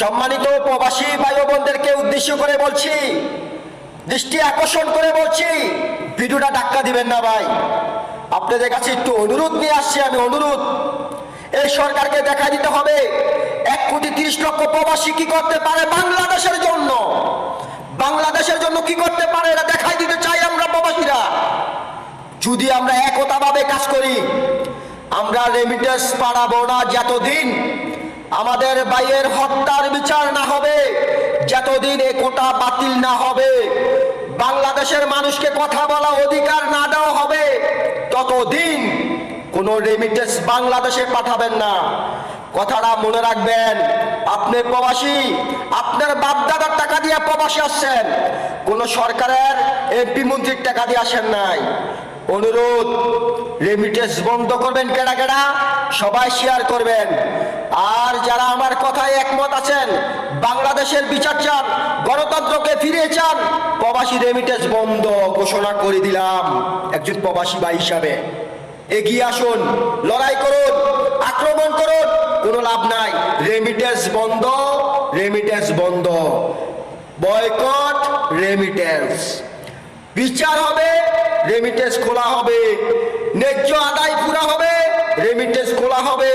সম্মানিত প্রবাসী ভাই বোনদেরকে উদ্দেশ্য করে বলছি, দৃষ্টি আকর্ষণ করে বলছি, ভিডিওটা ধাক্কা দিবেন না ভাই। আপনাদের কাছে একটু অনুরোধ নিয়ে আসছি, আমি অনুরোধ, এই সরকারকে দেখা দিতে হবে, এক কোটি তিরিশ লক্ষ প্রবাসী কি করতে পারে বাংলাদেশের জন্য? বাংলাদেশের জন্য কি করতে পারে এটা দেখাই দিতে চাই আমরা প্রবাসীরা। যদি আমরা একতাভাবে কাজ করি, আমরা রেমিটেন্স পাড়াবো না যতদিন আমাদের বাইয়ের হত্যার বিচার না হবে, যতদিন এ কোটা বাতিল না হবে, বাংলাদেশের মানুষকে কথা বলা অধিকার না দেওয়া হবে, ততদিন কোনো রেমিটেন্স বাংলাদেশে পাঠাবেন না। কথাটা মনে রাখবেন, আপনি প্রবাসী, আপনার বাপদাদার টাকা দিয়ে প্রবাসী আসছেন, কোন সরকারের এমপি মন্ত্রীর টাকা দিয়ে আসেন নাই। অনুরোধ রেমিটেন্স বন্ধ করবেন কেডা কেডা? সবাই শেয়ার করবেন। আর যারা আমার কথায় একমত আছেন, বাংলাদেশের বিচার চান, গণতন্ত্রকে ফিরিয়ে চান, প্রবাসী রেমিটেন্স বন্ধ ঘোষণা করে দিলাম একজন প্রবাসী ভাই হিসাবে। এগিয়ে আসুন, লড়াই করুন, আক্রমণ করুন, কোনো লাভ নাই। রেমিটেন্স বন্ধ রেমিটেন্স বন্ধ। বয়কট রেমিটেন্স বিচার হবে রেমিটেন্স খোলা হবে। ন্যায্য আদায় পুরা হবে রেমিটেন্স খোলা হবে।